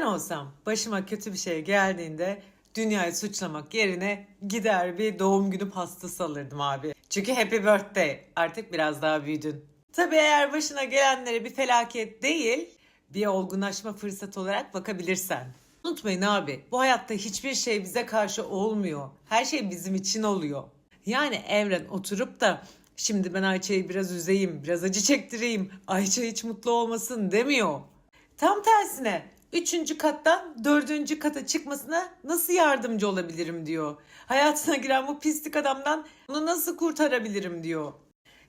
Ben olsam başıma kötü bir şey geldiğinde dünyayı suçlamak yerine gider bir doğum günü pastası alırdım abi. Çünkü happy birthday artık biraz daha büyüdün. Tabii eğer başına gelenlere bir felaket değil bir olgunlaşma fırsatı olarak bakabilirsen. Unutmayın abi bu hayatta hiçbir şey bize karşı olmuyor. Her şey bizim için oluyor. Yani evren oturup da şimdi ben Ayça'yı biraz üzeyim, biraz acı çektireyim, Ayça hiç mutlu olmasın demiyor. Tam tersine üçüncü kattan dördüncü kata çıkmasına nasıl yardımcı olabilirim diyor. Hayatına giren bu pislik adamdan onu nasıl kurtarabilirim diyor.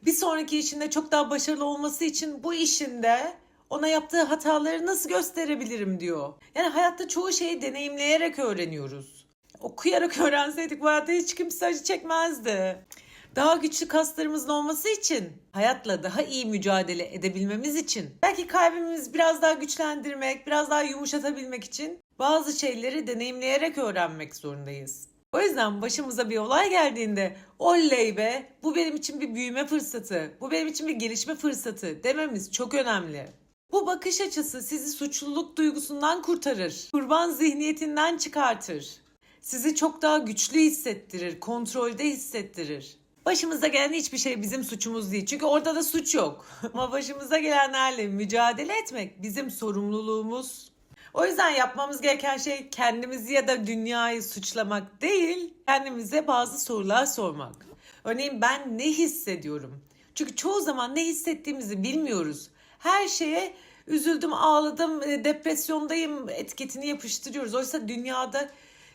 Bir sonraki işinde çok daha başarılı olması için bu işinde ona yaptığı hataları nasıl gösterebilirim diyor. Yani hayatta çoğu şeyi deneyimleyerek öğreniyoruz. Okuyarak öğrenseydik bu hayatta hiç kimse acı çekmezdi. Daha güçlü kaslarımızın olması için, hayatla daha iyi mücadele edebilmemiz için, belki kalbimizi biraz daha güçlendirmek, biraz daha yumuşatabilmek için bazı şeyleri deneyimleyerek öğrenmek zorundayız. O yüzden başımıza bir olay geldiğinde oley be bu benim için bir büyüme fırsatı, bu benim için bir gelişme fırsatı dememiz çok önemli. Bu bakış açısı sizi suçluluk duygusundan kurtarır, kurban zihniyetinden çıkartır. Sizi çok daha güçlü hissettirir, kontrolde hissettirir. Başımıza gelen hiçbir şey bizim suçumuz değil. Çünkü orada da suç yok. Ama başımıza gelenlerle mücadele etmek bizim sorumluluğumuz. O yüzden yapmamız gereken şey kendimizi ya da dünyayı suçlamak değil, kendimize bazı sorular sormak. Örneğin ben ne hissediyorum? Çünkü çoğu zaman ne hissettiğimizi bilmiyoruz. Her şeye üzüldüm, ağladım, e, depresyondayım etiketini yapıştırıyoruz. Oysa dünyada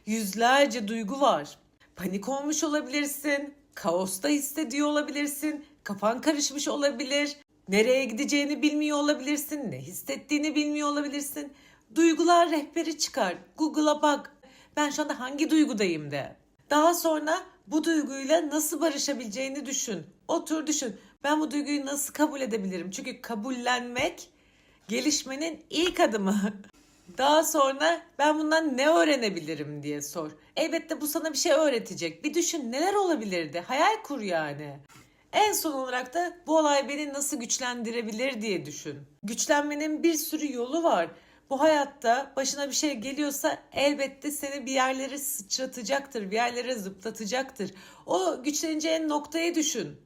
yüzlerce duygu var. Panik olmuş olabilirsin, kaosta hissediyor olabilirsin, kafan karışmış olabilir, nereye gideceğini bilmiyor olabilirsin, ne hissettiğini bilmiyor olabilirsin. Duygular rehberi çıkar. Google'a bak. Ben şu anda hangi duygudayım de. Daha sonra bu duyguyla nasıl barışabileceğini düşün. Otur düşün. Ben bu duyguyu nasıl kabul edebilirim? Çünkü kabullenmek gelişmenin ilk adımı. Daha sonra ben bundan ne öğrenebilirim diye sor. Elbette bu sana bir şey öğretecek. Bir düşün neler olabilirdi? Hayal kur yani. En son olarak da bu olay beni nasıl güçlendirebilir diye düşün. Güçlenmenin bir sürü yolu var. Bu hayatta başına bir şey geliyorsa elbette seni bir yerlere sıçratacaktır, bir yerlere zıplatacaktır. O güçleneceğin noktayı düşün.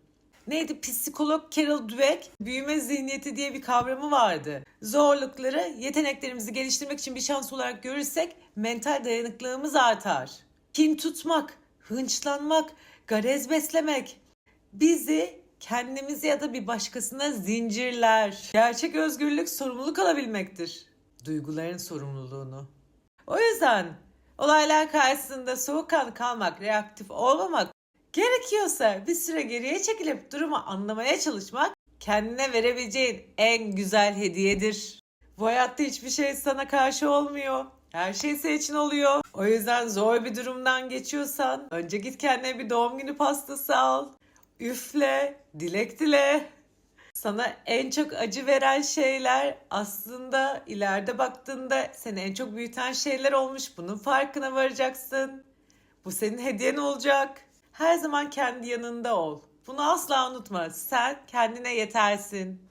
Neydi? Psikolog Carol Dweck büyüme zihniyeti diye bir kavramı vardı. Zorlukları yeteneklerimizi geliştirmek için bir şans olarak görürsek mental dayanıklılığımız artar. Kin tutmak, hınçlanmak, garez beslemek bizi kendimizi ya da bir başkasına zincirler. Gerçek özgürlük sorumluluk alabilmektir. Duyguların sorumluluğunu. O yüzden olaylar karşısında soğukkanlı kalmak, reaktif olmamak Gerekiyorsa bir süre geriye çekilip durumu anlamaya çalışmak kendine verebileceğin en güzel hediyedir. Bu hayatta hiçbir şey sana karşı olmuyor. Her şey senin için oluyor. O yüzden zor bir durumdan geçiyorsan önce git kendine bir doğum günü pastası al. Üfle, dilek dile. Sana en çok acı veren şeyler aslında ileride baktığında seni en çok büyüten şeyler olmuş. Bunun farkına varacaksın. Bu senin hediyen olacak. Her zaman kendi yanında ol. Bunu asla unutma. Sen kendine yetersin.